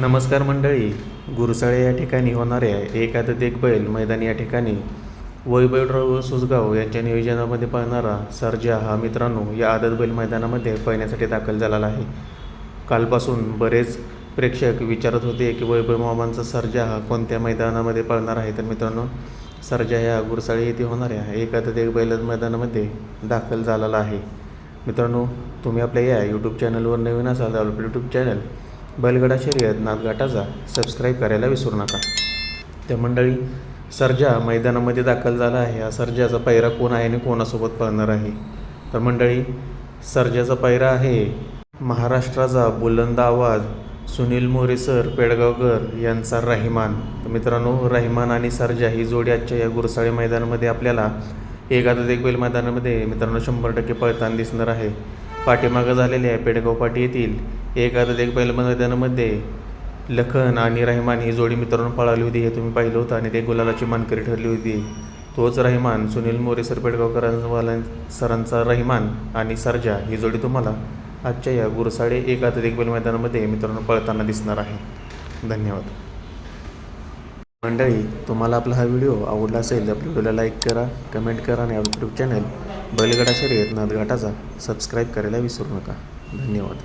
नमस्कार मंडळी. गुरसाळे या ठिकाणी होणाऱ्या एकादत एक बैल मैदान या ठिकाणी वैभवराव सुसगाव यांच्या नियोजनामध्ये पळणारा सर्जा हा मित्रांनो या आदत बैल मैदानामध्ये पळण्यासाठी दाखल झालेला आहे. कालपासून बरेच प्रेक्षक विचारत होते की वैभव मामांचा सर्जा हा कोणत्या मैदानामध्ये पळणार आहे? तर मित्रांनो सर्जा ह्या गुरसाळे येथे होणाऱ्या एकादत एक बैल मैदानामध्ये दाखल झालेला आहे. मित्रांनो तुम्ही आपल्या या यूट्यूब चॅनलवर नवीन असाल तर आपलं यूट्यूब चॅनल बैलगडा शर्यत नाथघाटाचा सबस्क्राईब करायला विसरू नका. त्या मंडळी सर्जा मैदानामध्ये दाखल झाला आहे. हा सर्जाचा पायरा कोण आहे आणि कोणासोबत पळणार आहे? तर मंडळी सर्जाचा पायरा आहे महाराष्ट्राचा बुलंद आवाज सुनील मोरे सर पेडगावकर यांचा रहिमान. तर मित्रांनो रहिमान आणि सर्जा ही जोडी आजच्या या गुरसाळे मैदानामध्ये आपल्याला एक आता एक बैल मैदानामध्ये मित्रांनो शंभर टक्के पळताना दिसणार आहे. पाठीमागं झालेल्या आहे पेडगाव पाटी येथील एक आता एक बैल मैदानामध्ये लखन आणि रहिमान ही जोडी मित्रांनो पळाली होती हे तुम्ही पाहिलं होतं आणि ते गुलालाची मानकरी ठरली होती. तोच रहिमान सुनील मोरे सर पेडगावकरांवाला सरांचा रहिमान आणि सरजा ही जोडी तुम्हाला आजच्या या गुरसाडे एक आता एक बैल मैदानामध्ये मित्रांनो पळताना दिसणार आहे. धन्यवाद. मंडळी तुम्हाला आपला हा व्हिडिओ आवडला असेल तर आपल्या व्हिडिओला लाईक करा कमेंट करा आणि आपलं यूट्यूब चॅनल बैलगडा शर्यत नादघाटाचा सबस्क्राईब करायला विसरू नका. धन्यवाद.